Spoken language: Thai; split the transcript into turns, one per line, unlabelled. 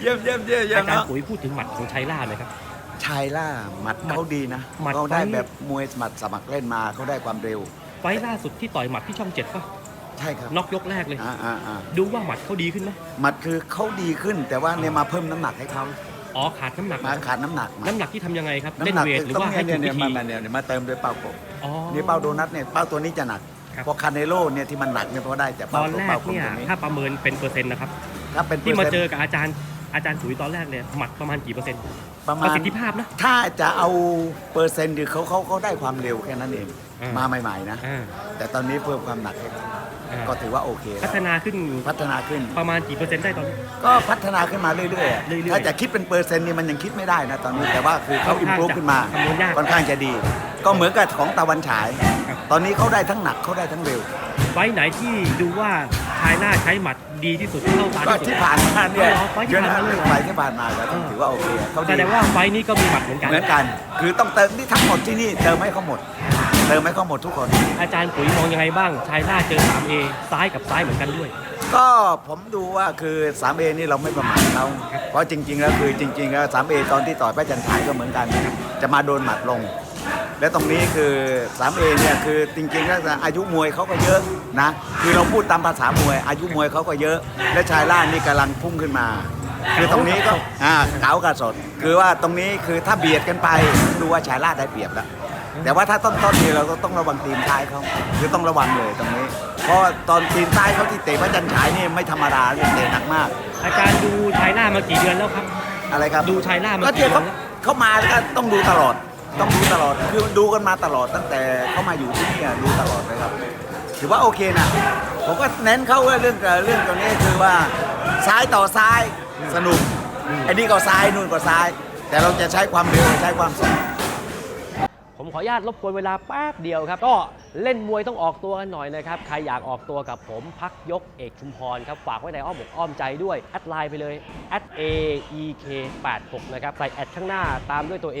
เยี่ยมเยี่ยมเยี่ยมเยี่ย
อามจารย์
เนาะ
ปุ๋ยพูดถึงหมัดของชัยล่าหน่อยครับ
ชายล่าหมัด
หมัด
เขาดีนะ
หมัด
เขาได้
ไฟ
แบบมวยหมัดสมัครเล่นมาเขาได้ความเร็ว
ไฟล์ล่าสุดที่ต่อยหมัดที่ช่องเจ็ดป่ะ
ใช่ครับ
น็อกยกแรกเลย
อ่าอ่าอ่า
ดูว่าหมัดเขาดีขึ้นไหม
หมัดคือเขาดีขึ้น แต่ว่าเนี่ยมาเพิ่มน้ำหนักให้เขา
อ๋อขาดน้ำหนัก
มาขาดน้ำหนักมา
น้ำหนักที่ทำยังไงครับเล่น
น้ำหนัก
เวทหรือ
ต้อง
ว่าให้
เนี่ย
ถูก
เนี่ย
วิ
มา
ธี
มาเนี่ยมาเติมด้วยเป้ากบ
อ๋อ
นี่เป้าโดนัทเนี่ยเป้าตัวนี้จะหนัก
ครับ
เพราะคาเนโลเนี่ยที่มันหนักเนี่ยเพราะได้จาก
ต
เป้า
อน
ตัว
แร
เป้ากกลม
เนี่ย
ตัวนี้
ถ้าประเมินเป็นเปอร์เซ็นต์นะครับ
ถ้าเป็น
ที่มา
ปร์
เจ
ซ็น
อ
ต์
กับอาจารย์อาจารย์ปุ๋ยตอนแรกเนี่ยหมัดประมาณกี่เปอร์เซ็นต์
ประ
ป
มา
ระ
ณ
สิทธิภาพนะ
ถ้าจะเอาเปอร์เซ็นต์คือเขาเขาเขาได้ความเร็วแค่นั้นเอง
อ่าม
มาใหม่ๆนะ
อ่า
แต่ตอนนี้เพิ่มความหนักให้เขา
อ่า
ก็ถือว่าโอเค
พัฒนาขึ้น
พัฒนาขึ้น
ประมาณกี่เปอร์เซ็นต์ได้ตอนนี้
ก็พัฒนาขึ้นมาเรื่อยๆอะ
เรื่อยๆ
ถ้าจะคิดเป็นเปอร์เซ็นต์นี่มันยังคิดไม่ได้นะตอนนี้แต่ว่าคือเขา
ค่
อิ
อน
ม
ข้าง
พ
จะ
ขึ้นมา
คำนวณยาก
ค่อนข้างจะดี ก็เหมือนกับของตะวันฉาย
ครับ
ตอนนี้เขาได้ทั้งหนักเขาได้ทั้งเร็ว
ไฟล์ไหนที่ดูว่าชายหน้าใช้หมัดดีที่สุดเข้าตา
ก็
ที่สุด
ที่ผ่านมาเนี่ย
อ๋อไฟล์ที่ผ่านมาเลยเหรอ
ไฟล์ที่ผ่านมาก็ต้องถือว่าโอเคเขา
แส
ดี
ดงว่าไฟล์นี้ก็มีหมัดเหมือนกัน
เหมือนกัน คือต้องเติมที่ทั้งหมดที่นี่เติมให้เขาหมด เติมให้เขาหมดทุกคน
อาจารย์ปุ๋ยมองยังไงบ้าง ชายหน้าเจอ 3A ซ้ายกับซ้ายเหมือนกันด้วย
ก็ผมดูว่าคือ 3A นี่เราไม่ประมาทเขาเพราะจริง ๆ แล้วคือจริงๆแล้ว 3A ตอนที่ต่อยพระจันทร์ฉายก็เหมือนกัน จะมาโดนหมัดลง และตรงนี้คือ 3A เนี่ยคือจริงๆแล้วอายุมวยเขาก็เยอะนะคือเราพูดตามภาษามวย อายุมวยเขาก็เยอะ และชายล่านี่กำลังพุ่งขึ้นมา คือตรงนี้ก็อ่าเก๋ากับสด คือว่าตรงนี้คือถ้าเบียดกันไปดูว่าชายล่าได้เปรียบแล้วแต่ว่าถ้าต้นๆนี่เราก็ต้องระวังตีนซ้ายเขาคือต้องระวังเลยตรงนี้ เพราะว่าตอนตีนซ้ายเขาที่เตะพระจันทร์ฉายนี่ไม่ธรรมดาเลยเตะหนักมาก
อาจารย์ดูชายหน้ามากี่เดือนแล้วครับ
อะไรครับ
ดูชายล่ามา
ก็
กี่
เดี๋ยว
เดื
เขา
อนแล้ว
เขามาก็ต้องดูตลอด ต้องดูตลอด คือดูกันมาตลอดตั้งแต่เขามาอยู่ที่นี่อะดูตลอดเลยครับ ถือว่าโอเคนะ ผมก็เน้นเขาว่าเรื่องเรื่องตรงนี้คือว่าซ้ายต่อซ้ายสนุกไอ้นี่ก็ซ้ายนู่นก็ซ้าย แต่เราจะใช้ความเร็วใช้ความสด
ผมขออนุญาตรบกวนเวลาแป๊บเดียวครับ ก็เล่นมวยต้องออกตัวกันหน่อยนะครับ ใครอยากออกตัวกับผมพักยกเอกชุมพรครับ ฝากไว้ในอ้อมอกอ้อมใจด้วย แอดไลน์ไปเลย a e k 8 6นะครับ ใส่แอดข้างหน้าตามด้วยตัว A